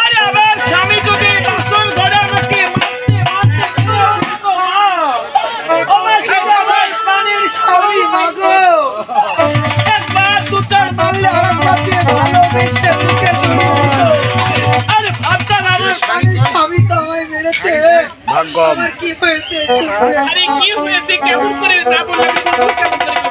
আরে আমার স্বামী যদি বাসর ঘরে আমাকে মারতে মারতে দিত না। আমার সেটা স্বামী তো আমায় মেরেছে ভাগ্যম। আমার কি হয়েছে আরে কি হয়েছে? কেমন করে? না কেমন করে?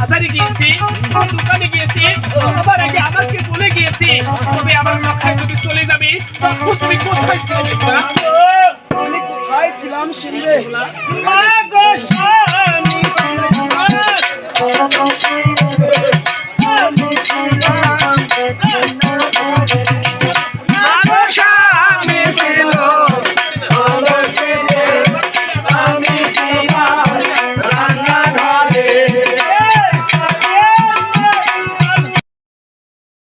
বাজারে গিয়েছি কোনো দোকানে গিয়েছি আবার আগে আমাকে বলে গিয়েছি তবে আমার লক্ষায় যদি চলে যাবে তখন তুমি কোথায় ছিলে কোথায় ছিলাম শুনবে